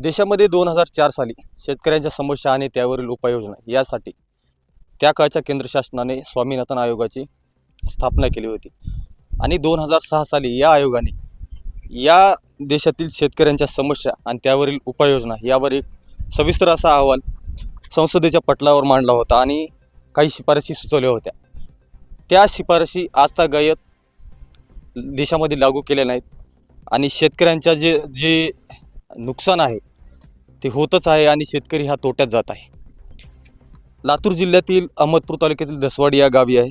देशामध्ये दोन हजार चार साली शेतकऱ्यांच्या समस्या आणि त्यावरील उपाययोजना यासाठी त्या काळच्या केंद्र शासनाने स्वामीनाथन आयोगाची स्थापना केली होती. आणि दोन हजार सहा साली या आयोगाने या देशातील शेतकऱ्यांच्या समस्या आणि त्यावरील उपाययोजना यावर एक सविस्तर असा अहवाल संसदेच्या पटलावर मांडला होता आणि काही शिफारशी सुचवल्या होत्या. त्या शिफारशी आजता गायत देशामध्ये लागू केल्या नाहीत आणि शेतकऱ्यांच्या जे जे नुकसान आहे ते होतच आहे आणि शेतकरी हा तोट्यात जात आहे. लातूर जिल्ह्यातील अहमदपूर तालुक्यातील दसवाडी या गावी आहे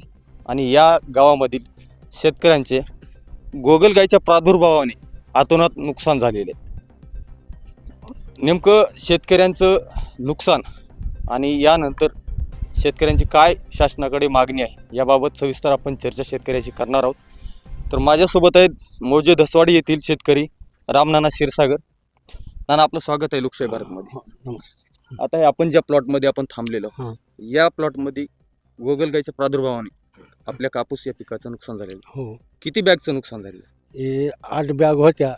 आणि या गावामधील शेतकऱ्यांचे गोगलगाईच्या प्रादुर्भावाने आतोनात नुकसान झालेले आहे. नेमकं शेतकऱ्यांचं नुकसान आणि यानंतर शेतकऱ्यांची काय शासनाकडे मागणी आहे याबाबत सविस्तर आपण चर्चा शेतकऱ्याशी करणार आहोत. तर माझ्यासोबत आहेत मौजे धसवाडी येथील शेतकरी रामनाना क्षीरसागर. नाना आपलं स्वागत आहे लोकशाही भारतमध्ये हो, नमस्कार. आता हे आपण ज्या प्लॉटमध्ये आपण थांबलेलो हां. या प्लॉटमध्ये गोगलगाईच्या प्रादुर्भावाने आपल्या कापूस या पिकाचं नुकसान झालेलं आहे. हो. किती बॅगचं नुकसान झालेलं आहे? हे आठ बॅग होत्या.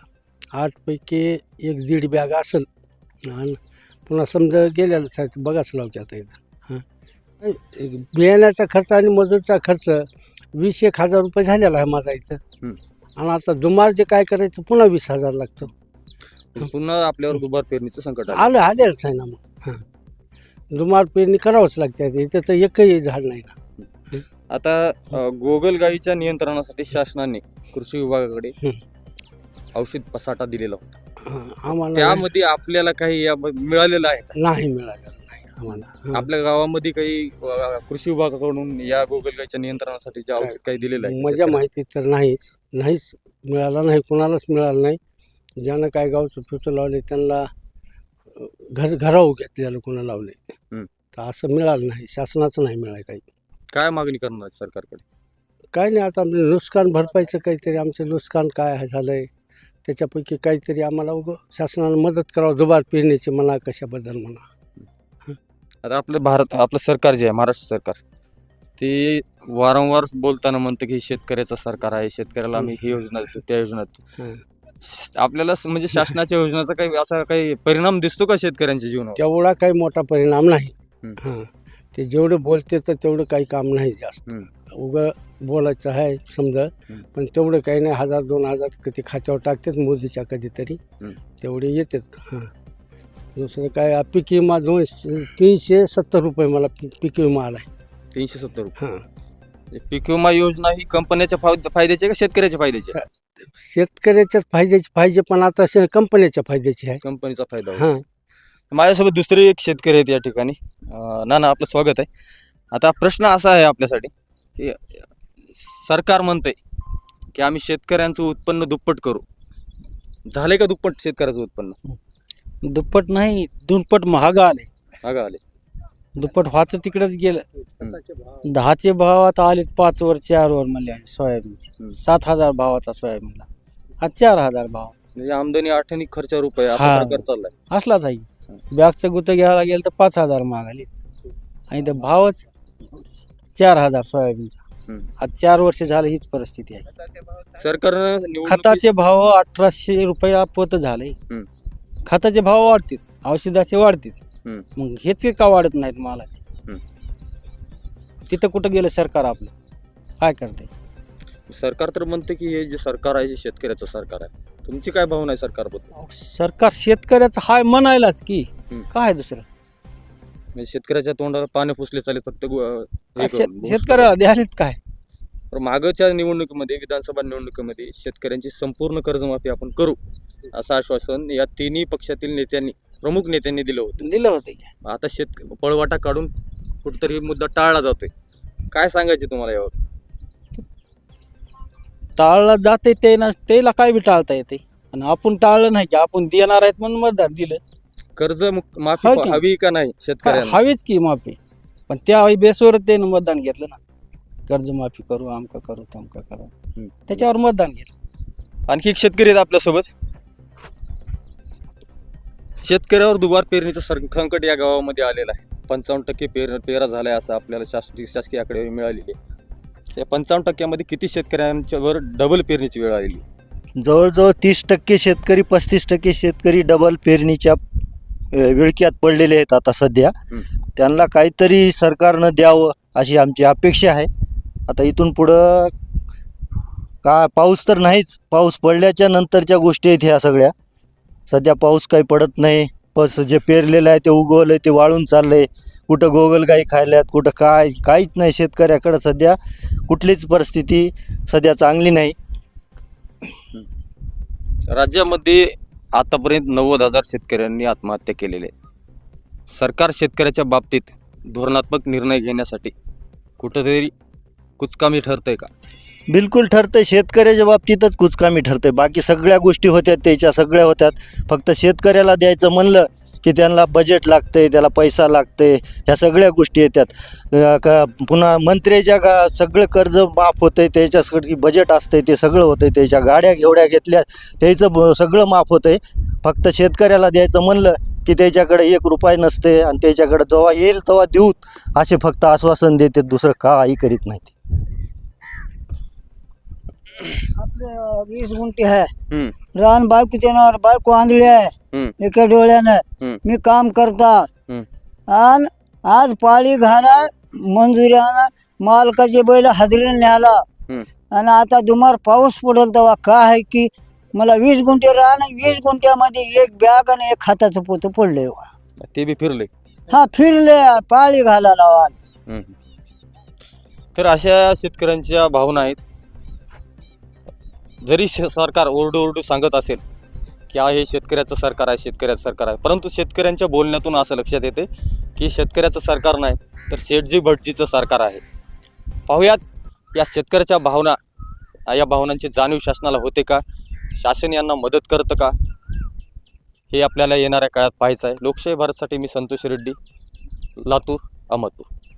आठपैकी एक दीड बॅग असेल. आणि पुन्हा समजा गेलेलं साहेब बघाच लावते आता इथं हां. एक बियाण्याचा खर्च आणि मजूरचा खर्च वीस एक हजार रुपये झालेला आहे माझा इथं. हं. आणि आता दुमार जे काय करायचं? पुन्हा वीस हजार लागतं. पुन्हा आपल्यावर दुबार पेरणीचं संकट आलं. आलं आलेलंच आहे ना मग. हां. दुमार पेरणी करावंच लागते तर एकही झाड नाही ना. आता गोगलगाईच्या नियंत्रणासाठी शासनाने कृषी विभागाकडे औषध साठा दिलेला होता. हां, आम्हाला त्यामध्ये आपल्याला काही या मिळालेलं आहे? नाही मिळालं नाही आम्हाला. आपल्या गावामध्ये काही कृषी विभागाकडून या गोगलगाईच्या नियंत्रणासाठी जे औषध काही दिलेलं आहे माझ्या माहितीत तर नाहीच. नाहीच मिळाला नाही कुणालाच मिळालं नाही. ज्यानं काय गावचं फिरतं लावले त्यांना घर घराऊ घेतलेलं कोणा लावले. हं. तर असं मिळालं नाही शासनाचं नाही मिळालं काही. काय मागणी करणार आहे सरकारकडे? काय नाही आता आपलं नुकसान भरपाईचं काहीतरी आमचं नुकसान काय आहे झालं आहे त्याच्यापैकी काहीतरी आम्हाला उगं शासनानं मदत करावं दुबार पेरण्याची म्हणा कशाबद्दल म्हणा. आता आपलं भारत आपलं सरकार जे आहे महाराष्ट्र सरकार ते वारंवार बोलताना म्हणतं की हे शेतकऱ्याचं सरकार आहे शेतकऱ्याला आम्ही ही. योजना देतो त्या योजना देतो हं. आपल्याला स- म्हणजे शासनाच्या योजनाचा काही असा काही परिणाम दिसतो का शेतकऱ्यांच्या जीवनावर? तेवढा काही मोठा परिणाम नाही. हं. हां. ते जेवढे बोलते तर तेवढं काही काम नाही जास्त. हं. उगं बोलायचं आहे समजा हं. पण तेवढं काही नाही. हजार दोन हजार कधी खात्यावर टाकतात मोदीच्या कधीतरी. हं. तेवढे येतात. हां. दुसरं काय आ, पीक विमा दोनशे तीनशे सत्तर रुपये मला पी- पीक विमा आला आहे तीनशे सत्तर रुपये. हां. म्हणजे पीक विमा योजना ही कंपन्याच्या फाय- फायद्याची आहे का शेतकऱ्याच्या फायद्याची आहे? शेतकऱ्याच्याच फायद्याची पाहिजे पण आता शे कंपन्याच्या फायद्याची आहे. कंपनीचा फायदा. हां. माझ्यासोबत दुसरे एक शेतकरी आहेत या ठिकाणी. अं, नाना आपलं स्वागत आहे. आता प्रश्न असा आहे आपल्यासाठी की सरकार म्हणते की आम्ही शेतकऱ्यांचं उत्पन्न दुप्पट करू. झालंय का दुप्पट शेतकऱ्याचं उत्पन्न? दुप्पट नाही दुप्पट महाग आले. मागं आले. दुप्पट व्हाचं तिकडेच गेलं. दहाचे भाव आता आले पाच वर चार वर म्हणले हम्म. सोयाबीनचे. सात हजार भावाचा सोयाबीनला. आज चार हजार भाव. म्हणजे आमदनी आठवणी खर्च रुपये असा हा. प्रकार चाललाय. असलाच आहे. बॅगचं गुतं घ्यायला गेलं तर पाच हजार मागाले आणि ते भावच चार हजार सोयाबीनचा. हम्म. आज चार वर्ष झालं हीच परिस्थिती आहे. सरकारनं निवडणुकी- खताचे भाव अठराशे रुपया पोत झाले. हम्म. खताचे भाव वाढतील. औषधाचे वाढतील. हम्म. मग हेच का वाढत नाहीत मालाचे? हम्म. तिथं कुठं गेलं सरकार आपलं? काय करते सरकार तर म्हणते की हे जे सरकार आहे हे शेतकऱ्याचं सरकार आहे. तुमची काय भावना आहे सरकारबद्दल? सरकार शेतकऱ्याचं हाय म्हणायलाच की. हम्म. काय दुसरं? म्हणजे शेतकऱ्याच्या तोंडाला पाणी फुसले चालेल फक्त गु- हे काय करून, शेत- शेतकऱ्याला द्यायलाच काय? तर मागच्या निवडणुकीमध्ये विधानसभा निवडणुकीमध्ये शेतकऱ्यांची संपूर्ण कर्जमाफी आपण करू असं आश्वासन या तिन्ही पक्षातील नेत्यांनी प्रमुख नेत्यांनी दिलं होतं. दिलं होतं की. आता शेत पळवाटा काढून कुठतरी मुद्दा टाळला जातोय. काय सांगायचे तुम्हाला यावर? टाळलं जाते ते ना त्याला काय बी टाळता येते. आणि आपण टाळलं नाही की आपण देणार आहेत म्हणून मतदान दिलं. कर्ज माफी हो की? हवी का नाही शेतकऱ्यांना? हवीच की माफी. पण त्या बेसवर त्यानं मतदान घेतलं ना. कर्जमाफी करू आमका करू तमका करू. हम्म. त्याच्यावर मतदान घेतलं. आणखी एक शेतकरी आहेत आपल्यासोबत. शेतकऱ्यावर दुबार पेरणीचं संकट या गावामध्ये आलेलं आहे. पंचावन्न टक्के पेर पेरा झालाय असं आपल्याला शासकीय शासकीय आकडेवारी मिळालेली आहे. या पंचावन्न टक्क्यामध्ये किती शेतकऱ्यांच्यावर डबल पेरणीची वेळ आलेली आहे? जवळजवळ तीस टक्के शेतकरी पस्तीस टक्के शेतकरी डबल पेरणीच्या अ, विळख्यात पडलेले आहेत आता सध्या. त्यांना काहीतरी सरकारनं द्यावं अशी आमची अपेक्षा आहे. आता इथून पुढं का पाऊस तर नाहीच. पाऊस पडल्याच्या नंतरच्या गोष्टी आहेत ह्या सगळ्या. सध्या पाऊस काही पडत नाही. पस जे पेरलेलं आहे ते उगवलं ते वाळून चाललं आहे कुठं गोगलगाई खायल्यात कुठं काय काहीच नाही शेतकऱ्याकडं सध्या. कुठलीच परिस्थिती सध्या चांगली नाही. राज्यामध्ये आतापर्यंत नव्वद हजार शेतकऱ्यांनी आत्महत्या केलेल्या आहेत सरकार शेतकऱ्याच्या बाबतीत धोरणात्मक निर्णय घेण्यासाठी कुठंतरी कुचकामी ठरतंय का? बिलकुल ठरतंय. शेतकऱ्याच्या बाबतीतच कुचकामी ठरते बाकी सगळ्या गोष्टी होत्यात त्याच्या सगळ्या होत्यात. फक्त शेतकऱ्याला द्यायचं म्हणलं की त्यांना बजेट लागते त्याला पैसा लागते ह्या सगळ्या गोष्टी येतात का पुन्हा मंत्र्याच्या गा सगळं कर्ज माफ होतंय त्याच्यासाठी बजेट असतंय ते सगळं होतं आहे त्याच्या गाड्या घेवड्या घेतल्या त्याचं ब- सगळं माफ होतं आहे फक्त शेतकऱ्याला द्यायचं म्हणलं की त्याच्याकडे एक रुपये नसते आणि त्याच्याकडे जेव्हा येईल तेव्हा देऊत असे फक्त आश्वासन देते दुसरं काही करीत नाहीत. आपले वीस गुंठे आहे रान बायकोच्या नावावर बायको आंधळी आहे एका डोळ्यानं. मी काम करता. आणि आज पाळी घाला मंजुरी आणा मालकाचे बैल हजरीने न्याला. आणि आता दुमार पाऊस पडेल तेव्हा काय आहे की मला वीस गुंठे रान वीस गुंठ्यामध्ये एक बॅग आणि एक हाताचं पोतं पडलंय. ते बी फिरले हा फिरले पाळी घाला लावा हम्म. तर अशा शेतकऱ्यांच्या भावना आहेत जरी श- सरकार ओरडू ओरडू सांगत असेल की हा हे शेतकऱ्याचं सरकार आहे शेतकऱ्याचं सरकार आहे. परंतु शेतकऱ्यांच्या बोलण्यातून असं लक्षात येते की शेतकऱ्याचं सरकार नाही तर शेठजी भटजीचं सरकार आहे. पाहुयात या शेतकऱ्याच्या भावना या भावनांची जाणीव शासनाला होते का? शासन यांना मदत करतं का? हे आपल्याला येणाऱ्या काळात पाहायचं आहे. लोकशाही भारतसाठी मी संतोष रेड्डी लातूर अहमदपूर.